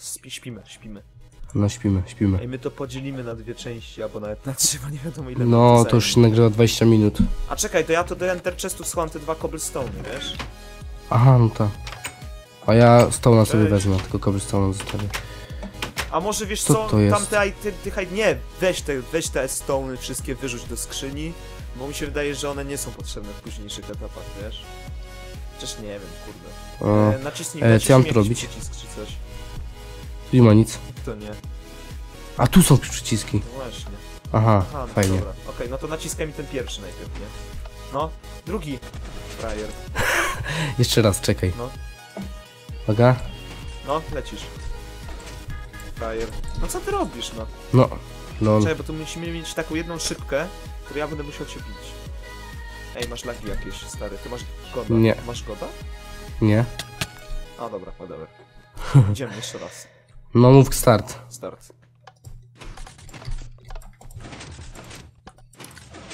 spi, śpimy, śpimy. No śpimy, śpimy. Ej, my to podzielimy na dwie części, albo nawet na trzy, bo nie wiadomo ile No, to już się nagrywa 20 minut. A czekaj, to ja to do Enter Chestu schowam te dwa cobblestone, wiesz? Aha, no tak. A ja stołna sobie wezmę, tylko cobblestone zostawię. A może wiesz Co co, to jest? tamte, ty, ty, haj- nie, weź te, weź te stony wszystkie wyrzuć do skrzyni, bo mi się wydaje, że one nie są potrzebne w późniejszych etapach, wiesz? Chociaż nie wiem, kurde. O, E, nacisnij, e, naciśnij co ja mam jakiś tu robić? przycisk czy coś. Tu nie ma nic. To nie, A tu są przyciski. no właśnie. Aha, Aha, no fajnie. dobra. Okej, no to naciskaj mi ten pierwszy najpierw, nie? No, drugi. Frajer. Jeszcze raz, czekaj. No. Uwaga. No, lecisz. Frajer. No co ty robisz, no? No, lol. Czekaj, bo tu musimy mieć taką jedną szybkę, którą ja będę musiał cię bić. Ej, masz lagi jakieś, stary. Ty masz goda? Nie. Masz goda? Nie. A, dobra, whatever. Idziemy jeszcze raz. No mów start. Start.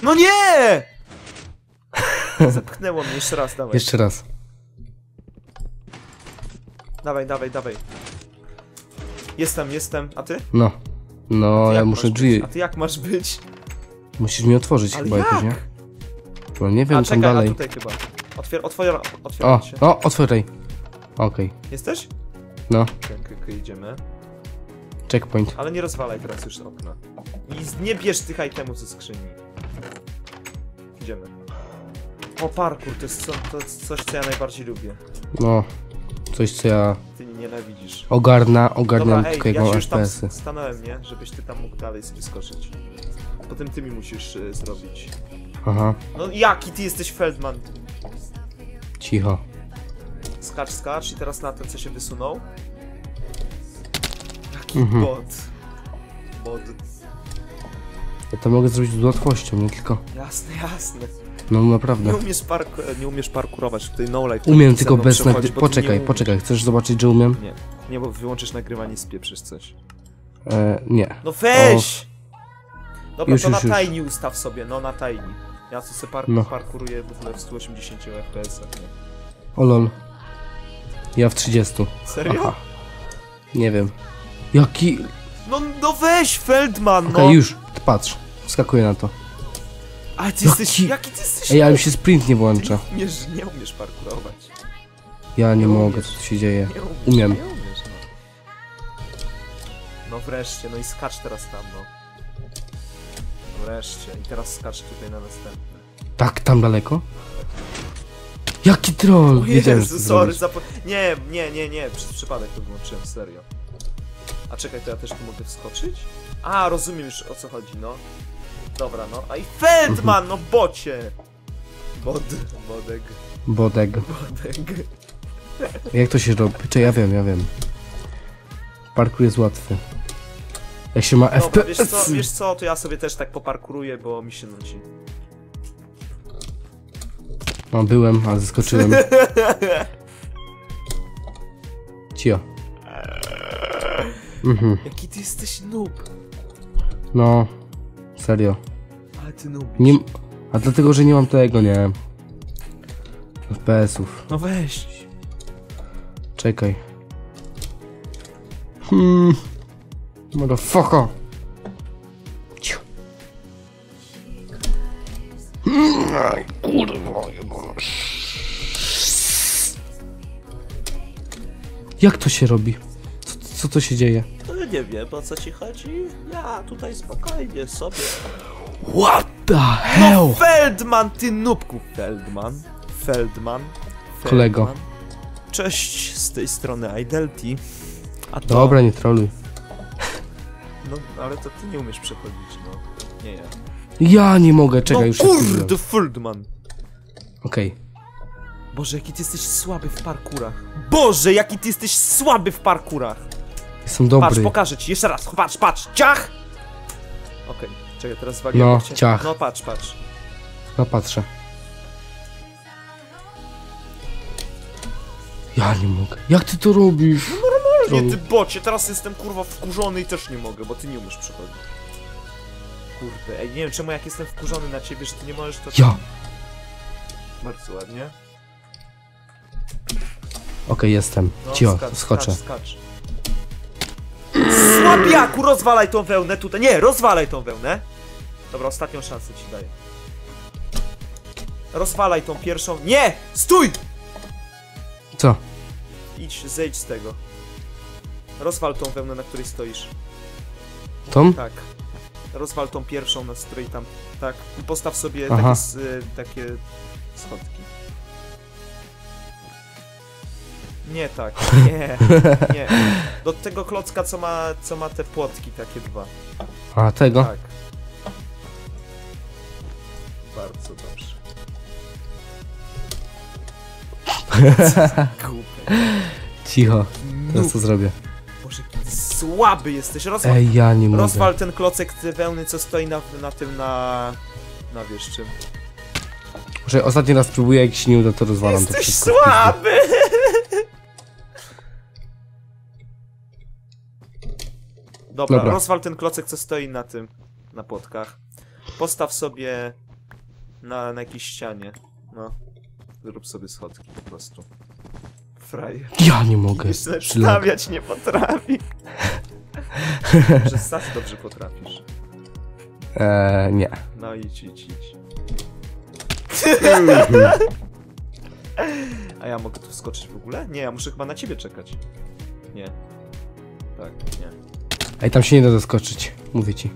No nie! Zepchnęło mnie jeszcze raz, dawaj. Jeszcze raz. Dawaj, dawaj, dawaj. Jestem, jestem. A ty? No. No, Ty ja muszę drzwi. Być? A ty jak masz być? Musisz mi otworzyć Ale chyba jak? jakoś, nie? No nie wiem, a czekaj, dalej. a tutaj chyba. Otwier otwiera, O, otwiera się. o, otwieraj. Okej. Jesteś? No, okay, idziemy. checkpoint. Ale nie rozwalaj teraz już okna. I nie bierz tych itemów ze skrzyni. Idziemy. O, parkour, to jest, co, to jest coś, co ja najbardziej lubię. No. Coś, co ja Ty nienawidzisz. ogarna, ogarniam Dobra, ej, tylko ja jego się już tam FPS-y. stanąłem, nie? Żebyś ty tam mógł dalej sobie skoczyć. Potem ty mi musisz y, zrobić. Aha, No jaki ty jesteś Feldman? cicho. Skacz, skacz i teraz na ten, co się wysunął. Jaki Mhm. bot. Bot. Ja to mogę zrobić z łatwością, nie tylko... Jasne, jasne. No Nie naprawdę. umiesz, parku, nie umiesz parkurować tutaj no life. Umiem tylko bez nagry... Poczekaj, nie poczekaj. Chcesz zobaczyć, że umiem? Nie, nie, bo wyłączysz nagrywanie i spieprzysz coś. E, nie. No weź! Dobra, Już, to już, na tajni ustaw sobie, no na tajni. Ja tu sobie park No. parkuruję w ogóle w 180 FPS-ach, nie? O lol. Ja w 30. Serio? Aha. Nie wiem. Jaki... No, no weź, Feldman, Okej, no! już. Patrz. Wskakuję na to. Ale ty jesteś, jaki ty jesteś... Ej, ale mi się sprint nie Ty włącza. nie umiesz, nie umiesz parkurować. Ja nie mogę, co tu się dzieje. Nie umiesz, Umiem. nie umiesz, no. No wreszcie, no i skacz teraz tam, no. Wreszcie, i teraz skacz tutaj na następny. Tak, tam daleko? Jaki troll! O Wiedziałem, że Jezu, to sorry, zrobisz. zapo... Nie, nie, nie, nie, przez przypadek to wyłączyłem, serio. A czekaj, to ja też tu mogę wskoczyć? A, rozumiem już o co chodzi, no. Dobra, no. A i Feldman, no bocie! Bod, bodek, Bodeg. bodek. Jak to się robi? Czy ja wiem, ja wiem. Parkour jest łatwy. Jak się ma Dobra, wiesz FPS. co, wiesz co, to ja sobie też tak poparkuruję, bo mi się nudzi. No, byłem, ale zaskoczyłem. Cio. Mhm. Jaki ty jesteś noob. No. Serio. Ale ty noob. Nie... A dlatego, że nie mam tego, nie. FPS-ów. No weź. Czekaj. Hmm. Motherfucker. Ciu. Mm, Aj, kurwa, jebana. Jak to się robi? Co, to się dzieje? No nie wiem, o co ci chodzi. Ja tutaj spokojnie sobie. What the hell? Feldman, ty nubku. Feldman. Feldman. Feldman. Kolego. Cześć, z tej strony Idelti. A to... Dobra, nie troluj. No, ale to ty nie umiesz przechodzić, no. Nie ja. Ja nie mogę, czekaj, no już kurde, Feldman. Okej. Boże, jaki ty jesteś słaby w parkurach. Boże, jaki ty jesteś słaby w parkurach. Jestem Patrz, dobry. pokażę ci, jeszcze raz, patrz, patrz, ciach! Okej, czekaj, teraz zwaliłem. No, ciach. No, patrz, patrz. No patrzę. Ja nie mogę. Jak ty to robisz? Nie, Trolu. ty bocie, teraz jestem kurwa wkurzony i też nie mogę, bo ty nie umiesz przechodzić. Kurde, ej, nie wiem czemu jak jestem wkurzony na ciebie, że ty nie możesz to... Ja. Bardzo ładnie. Okej, jestem. No, Cio, skacz, skoczę. Skacz, skacz. Słabiaku, rozwalaj tą wełnę tutaj. Nie, rozwalaj tą wełnę. Dobra, ostatnią szansę ci daję. Rozwalaj tą pierwszą. Nie! Stój! Co? Idź, zejdź z tego. Rozwal tą wełnę, na której stoisz. Tom? Tak. Rozwal tą pierwszą, na której tam. Tak. I postaw sobie Aha. takie, y, takie schodki. Nie tak, nie, nie. Do tego klocka, co ma, co ma te płotki, takie dwa. A, tego? Tak. Bardzo dobrze. Cicho. Teraz co zrobię? Boże, jaki słaby jesteś. Rozwal, Ej, ja nie mogę. rozwal ten klocek wełny, co stoi na, na tym, na... Na wiesz czym. Może ostatni raz spróbuję, jak się nie uda, to rozwalam to Jesteś wszystko. w pizdę. słaby! Dobra, Dobra. rozwal ten klocek, co stoi na tym, na płotkach. Postaw sobie na, na jakiejś ścianie. No. Zrób sobie schodki po prostu. Frajer. Ja nie mogę. Stawiać nie potrafi. Że stać dobrze potrafisz. Eee, nie. No idź, idź, idź. A ja mogę tu wskoczyć w ogóle? Nie, ja muszę chyba na ciebie czekać. Nie. Tak, nie. Ej, tam się nie da doskoczyć. Mówię ci.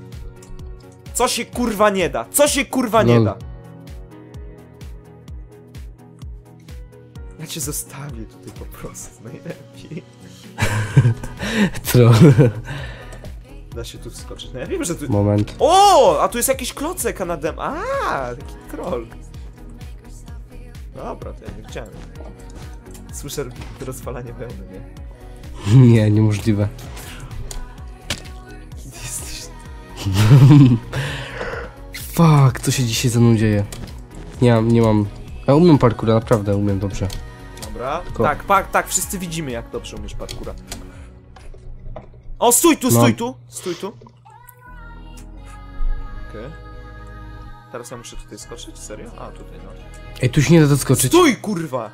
Co się kurwa nie da? Co się kurwa nie Lol. da? Ja cię zostawię tutaj po prostu, najlepiej. Troll. Da się tu wskoczyć. No ja wiem, że tu... Moment. O! A tu jest jakiś klocek anadem. A, taki troll. Dobra, to ja nie chciałem. Słyszę rozwalanie wełny, nie? Nie, niemożliwe. Fuck, co się dzisiaj ze mną dzieje? Nie mam, nie mam. Ja umiem parkour, naprawdę umiem dobrze. Dobra. Tylko- Tak, tak, tak, wszyscy widzimy jak dobrze umiesz parkura. O, stój tu, No. stój tu, stój tu. Okej. Teraz ja muszę tutaj skoczyć? Serio? A, tutaj no. Ej, tu się nie da doskoczyć. Stój, kurwa!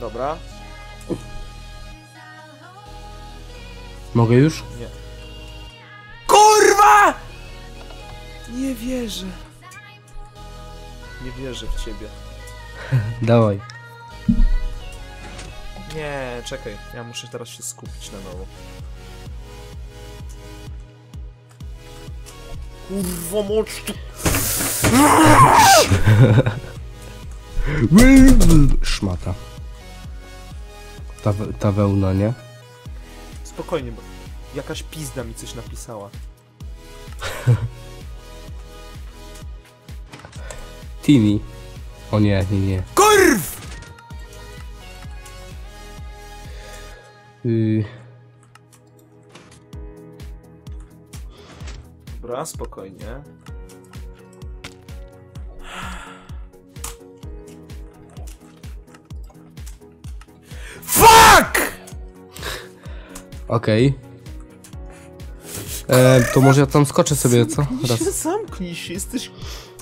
Dobra. Mogę już? KURWA! Nie wierzę. Nie wierzę w ciebie. Dawaj. Nie, czekaj. Ja muszę teraz się skupić na nowo. Kurwa mocz tu. Szmata. Ta, ta wełna, nie? Spokojnie, bo jakaś pizda mi coś napisała. Tini. O nie, nie, nie. KURW! Yy, Dobra, spokojnie. Okej. E, To może ja tam skoczę sobie, co? Zamknij Raz. się, zamknij się, jesteś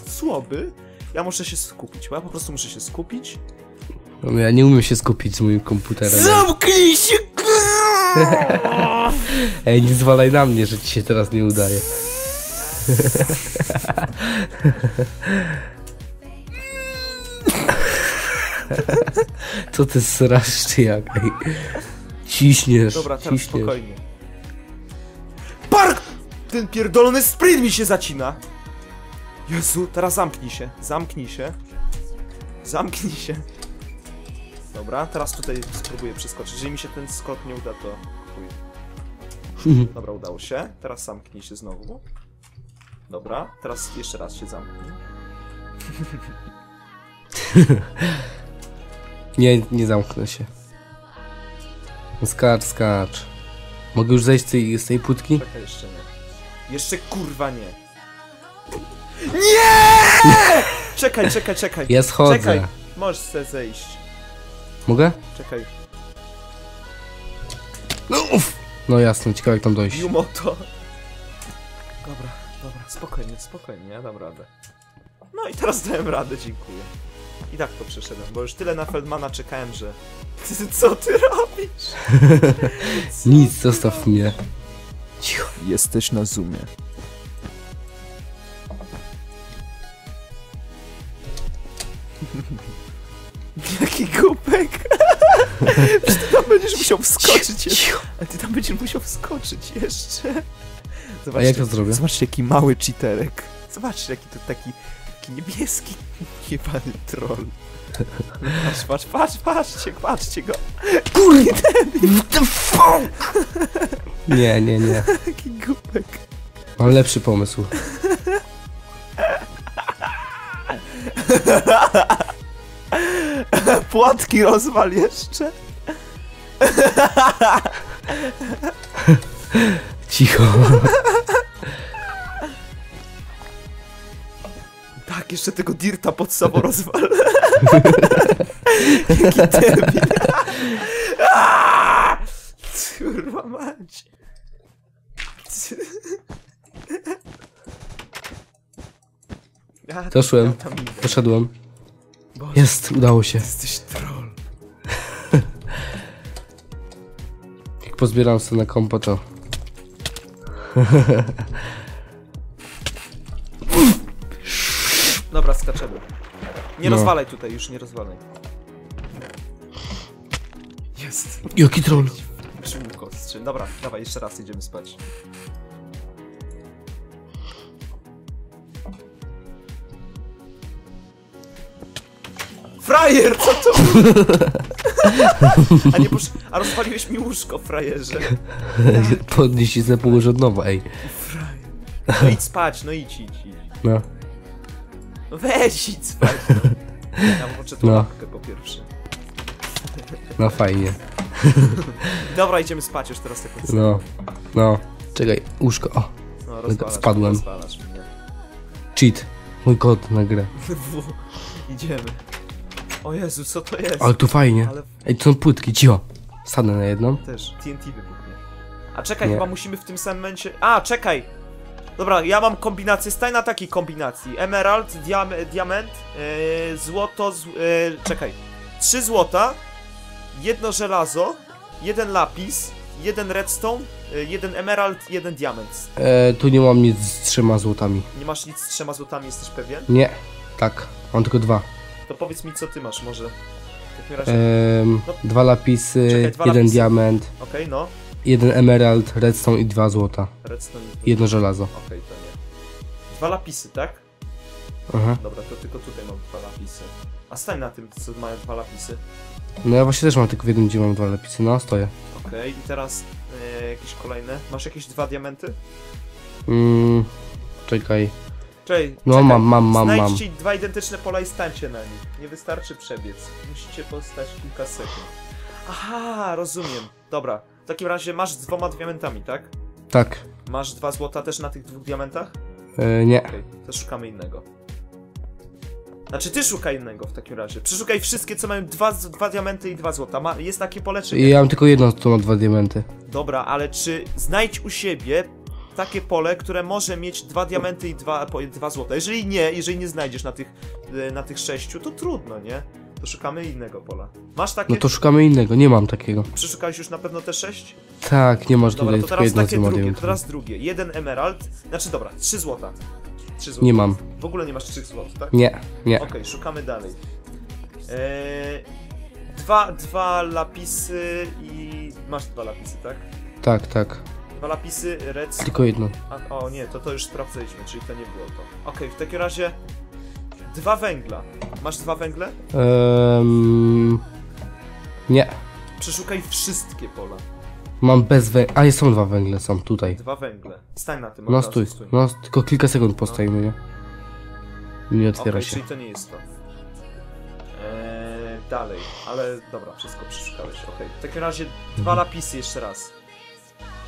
słaby. Ja muszę się skupić, bo ja po prostu muszę się skupić. No, ja nie umiem się skupić z moim komputerem. Zamknij się, kurwa! Ej, nie zwalaj na mnie, że ci się teraz nie udaje. Co ty srasz czy jak? Ej. Ciśniesz, Dobra, teraz ciśniesz. spokojnie. Park! Ten pierdolony sprint mi się zacina. Jezu, teraz zamknij się, zamknij się. Zamknij się. Dobra, teraz tutaj spróbuję przeskoczyć. Jeżeli mi się ten skok nie uda, to chuj. Dobra, udało się. Teraz zamknij się znowu. Dobra, teraz jeszcze raz się zamknij. Nie, nie zamknę się. Skacz, skacz. Mogę już zejść z tej, z tej płytki? Czekaj, jeszcze nie. Jeszcze kurwa nie. Nie! Czekaj, czekaj, czekaj. Ja schodzę. Czekaj, możesz se zejść. Mogę? Czekaj, No uff! No jasne, ciekawe jak tam dojść. Yumoto. Dobra, dobra, spokojnie, spokojnie, ja dam radę. No i teraz dałem radę, dziękuję. I tak to przeszedłem, bo już tyle na Feldmana czekałem, że... Ty, co ty robisz? Co Nic, ty zostaw robisz? mnie. Cicho. Jesteś na zoomie. Jaki głupek! Przecież ty tam będziesz musiał wskoczyć jeszcze. Ale ty tam będziesz musiał wskoczyć jeszcze. A jak to zrobię? Zobaczcie, jaki mały cheaterek. Zobaczcie, jaki to taki, taki niebieski, jebany troll. Patrz, patrz, patrz, patrzcie, patrzcie go. Kurde, What the fuck? Nie, nie, nie. jaki głupek. Mam lepszy pomysł. Płatki rozwal jeszcze. Cicho. Jeszcze tego dirta pod sobą rozwal. Jaki debil. Kurwa mać. Doszłem. Poszedłem. Boże, Jest, udało się. jesteś troll. Jak pozbieram sobie na kompo, to... Nie No. rozwalaj tutaj, już nie rozwalaj. Jest. Jaki troll? Szumko, strzel. Dobra, dawaj, jeszcze raz idziemy spać. Frajer, co to? A nie posz... A rozwaliłeś mi łóżko, frajerze. Podnieś i położę od nowa, ej. Frajer. No idź spać, no idź, idź, idź. No. Weź, idź spać. No. Ja włączę tą No. łapkę po pierwsze. No fajnie. Dobra, idziemy spać już teraz tak No. No. Czekaj, łóżko. O, No, rozwalasz spadłem. Mnie, rozwalasz mnie. cheat. Mój kod na grę. W, idziemy. O Jezu, co to jest? Ale tu fajnie. Ale Ej, tu są płytki, cicho. Stanę na jedną. też TNT wybuchnie. A czekaj, Nie. chyba musimy w tym samym momencie... A, czekaj! Dobra, ja mam kombinację, stań na takiej kombinacji. Emerald, diam diament, yy, złoto, z, yy, czekaj. Trzy złota, jedno żelazo, jeden lapis, jeden redstone, yy, jeden emerald, jeden diament. E, tu nie mam nic z trzema złotami. Nie masz nic z trzema złotami, jesteś pewien? Nie. Tak. Mam tylko dwa. To powiedz mi, co ty masz może. W takim razie... Ehm, No. dwa lapisy, Czekaj, dwa jeden lapisy. diament, Okej, no. Jeden emerald, redstone i dwa złota. Redstone. Jedno żelazo. Okej, to nie. Dwa lapisy, tak? Aha. Dobra, to tylko tutaj mam dwa lapisy. A stań na tym, co mają dwa lapisy. No ja właśnie też mam tylko w jednym, gdzie mam dwa lapisy. No, stoję. Okej, i teraz e, jakieś kolejne. Masz jakieś dwa diamenty? Mm, czekaj. Czekaj, No czekaj. mam, mam, mam, mam. Znajdźcie dwa identyczne pola i stańcie na nich. Nie wystarczy przebiec. Musicie postać kilka sekund. Aha, rozumiem. Dobra, takim razie masz z dwoma diamentami, tak? Tak. Masz dwa złota też na tych dwóch diamentach? E, nie. Okej, to szukamy innego. Znaczy ty szukaj innego w takim razie. Przeszukaj wszystkie, co mają dwa, dwa diamenty i dwa złota. Ma, jest takie pole, czy nie? Ja mam tylko jedno, to ma dwa diamenty. Dobra, ale czy znajdź u siebie takie pole, które może mieć dwa diamenty i dwa, dwa złota? Jeżeli nie, jeżeli nie znajdziesz na tych, e, na tych sześciu, to trudno, nie? To szukamy innego pola. Masz takie? No to szukamy innego, nie mam takiego. Przeszukałeś już na pewno te sześć? Tak, nie masz Dobra, tutaj to tylko teraz jedno, takie drugie, to teraz drugie. Jeden emerald, znaczy dobra, trzy złota. Trzy złota. Nie mam. W ogóle nie masz trzech złot, tak? Nie, nie. Okej, szukamy dalej. Eee, dwa, dwa lapisy i... Masz dwa lapisy, tak? Tak, tak. Dwa lapisy, redstone... Tylko jedno. A, o nie, to to już sprawdzaliśmy, czyli to nie było to. Okej, w takim razie... Dwa węgla. Masz dwa węgle? Ehm, nie. Przeszukaj wszystkie pola. Mam bez węgla. A, jest, są dwa węgle, są tutaj. Dwa węgle. Stań na tym, No razu, stój, no tylko kilka sekund postawimy, nie? Nie otwiera Okej, się. czyli to nie jest to. Eee, dalej, ale dobra, wszystko przeszukałeś, okej. W takim razie dwa lapisy jeszcze raz.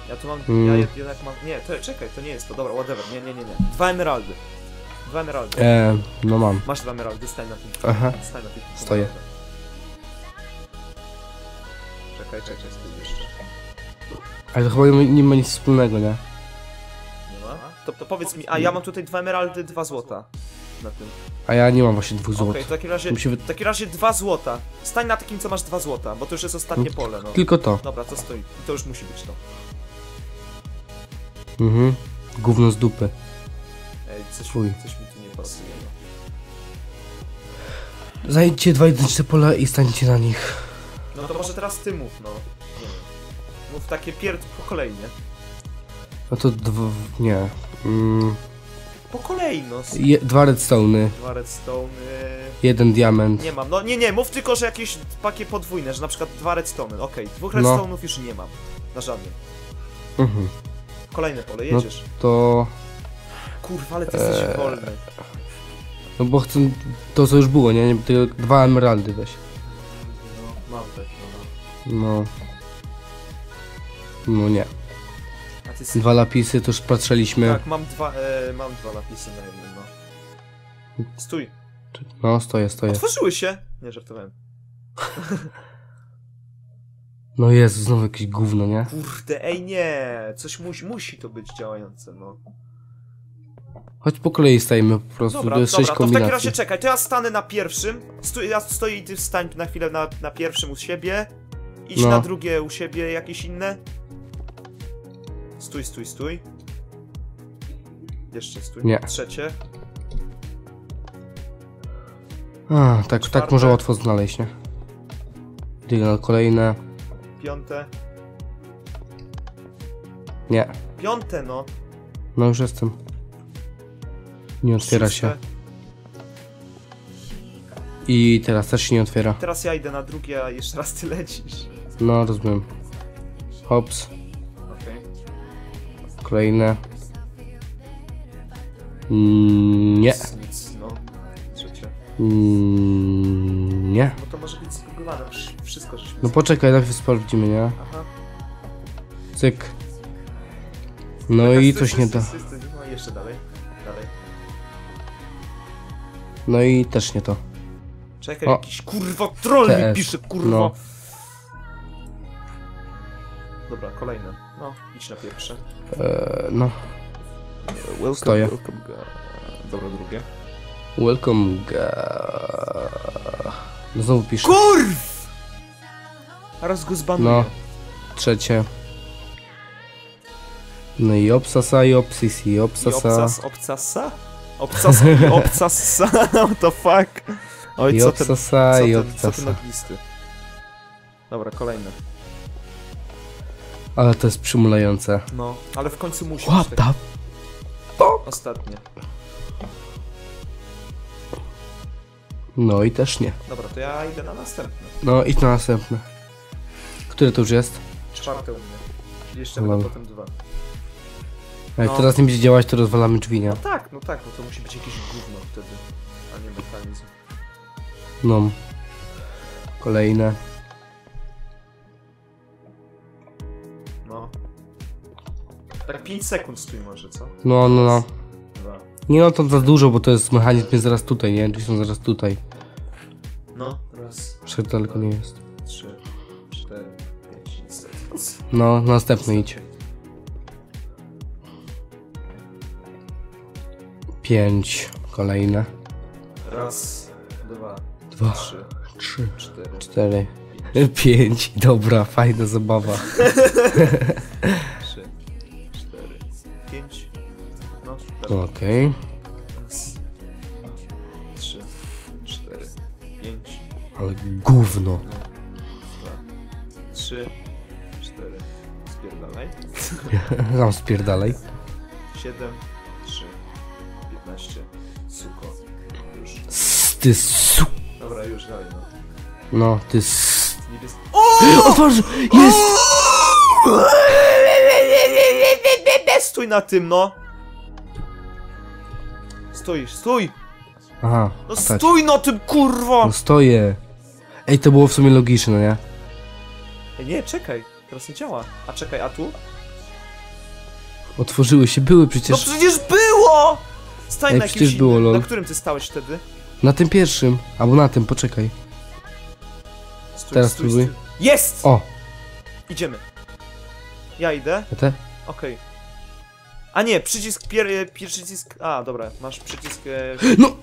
Ja tu mam, ja Mhm. Mm. jed- jednak mam, nie, to, czekaj, to nie jest to, dobra, whatever, nie, nie, nie, nie. Dwa emeraldy. Dwa emeraldy. Ehm, no mam. Masz dwa emeraldy, stań na tym. Aha. Stań na tym. Stoję. Czekaj, czekaj, stój jeszcze. Ale to chyba nie, nie ma nic wspólnego, nie? Nie ma? To, to powiedz mi, a ja mam tutaj dwa emeraldy, dwa złota. na tym. A ja nie mam właśnie dwóch Okej, złot. w takim razie, się w takim razie dwa złota. Stań na takim, co masz dwa złota, bo to już jest ostatnie pole, no. Tylko to. Dobra, to stoi. I to już musi być to. Mhm. Gówno z dupy. Coś, Fuj. coś mi tu nie pasuje, no. Zajdźcie dwa identyczne pola i stańcie na nich. No to może teraz ty mów, no. Nie wiem. Mów takie pier... po kolei, nie? No to dwa... nie. Mm, Po kolei, no. Je, dwa redstone'y, Dwa redstone. jeden diament. Nie mam. No nie, nie, mów tylko, że jakieś takie podwójne, że na przykład dwa redstone. Okej, dwóch No. redstone'ów już nie mam. Na żadnym. Mhm. Kolejne pole, No. jedziesz. To... Kurwa, ale ty jesteś Eee. wolny. No bo chcę... To co już było, nie? nie tylko dwa emeraldy weź. No, mam tak, no. no. No. No nie. A ty. Dwa lapisy to już patrzyliśmy. Tak, mam dwa, e, mam dwa napisy na jednym, no. Stój. No, stoję, stoję. Otworzyły się! Nie, żartowałem. No Jezu, znowu jakieś gówno, nie? Kurde, ej nie! Coś musi, musi to być działające, no. Chodź po kolei stajemy po prostu, Dobra, to jest dobra, sześć to w takim kombinacji. razie czekaj, to ja stanę na pierwszym. Stój, ja stoję i ty wstań na chwilę na, na pierwszym u siebie. Idź No. na drugie u siebie, jakieś inne. Stój, stój, stój. Jeszcze stój. Nie. Trzecie. A, tak, Czwarte. tak może łatwo znaleźć, nie? Na kolejne. Piąte. Nie, Piąte, no. no już jestem. Nie otwiera się. I teraz też się nie otwiera. Teraz ja idę na drugie, a jeszcze raz ty lecisz. No, rozumiem. Hops, Okej. kolejne. Mm, Nie. Nic, nic, no. Trzecie. Mm, Nie. No to może być przecież wszystko żeśmy... No poczekaj, najpierw sprawdzimy, nie? Aha. Cyk. No i coś nie stój. No jeszcze. Dalej. No i też nie to. Czekaj, O. jakiś kurwa troll mi TS. pisze, kurwa. No. Dobra, kolejne. No, idź na pierwsze. Eee, no. Welcome, Stoję. welcome. Dobra, drugie. Welcome. Ga... No znowu piszę. Kurw! Raz go zbanuję. No. Trzecie. No i obsasa i opsis i I obsasa. Obcas, obcasa? Obcas i obcasa, what the fuck? Oj, I co ten, co ten, co ten ognisty. Dobra, kolejne. Ale to jest przymulające. No, ale w końcu musi What być the... tak. Ostatnie. No i też nie. Dobra, to ja idę na następne. No idź na następne. Które to już jest? Czwarte u mnie. Jeszcze będą potem dwa. Jak No. teraz nie będzie działać, to rozwalamy drzwi, nie? No tak, no tak, no to musi być jakieś gówno wtedy, a nie mechanizm. No. Kolejne. No. Tak 5 sekund stój może, co? No, no, no. Dwa. Nie no, to za dużo, bo to jest mechanizm jest zaraz tutaj, nie? Drzwi są zaraz tutaj. No. Raz, Jeszcze daleko nie jest. trzy, cztery, pięć. No, następny idź. Pięć. Kolejne. Raz, dwa, Dwa, trzy, trzy, cztery, cztery, pięć. Dobra, fajna zabawa. trzy, cztery, pięć. No, Okej. Raz, dwa, trzy, cztery, pięć, Ale gówno. dwa, trzy, cztery. Spierdalaj. Tam spierdalaj. 7, Ty su... Dobra, już dalej, no. No, ty s... Niebieski. Otworz! Jest! Stój na tym, no! Stój, stój! Aha, No stój na tym, kurwa! No stoję. Ej, to było w sumie logiczne, nie? Ej, nie, czekaj, teraz nie działa. A czekaj, a tu? Otworzyły się, były No przecież przecież było! Stań Ej, na przecież jakimś było, innym. lol. Na którym ty stałeś wtedy? Na tym pierwszym. Albo na tym, poczekaj. Stój, Teraz stój, spróbuj. stój. Jest! O, Idziemy. Ja idę. a te? Okej. A nie, przycisk pier... pier przycisk... A, dobra, masz przycisk... E... No!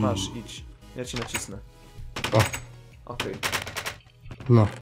Masz, idź. Ja ci nacisnę. O. Okej. No.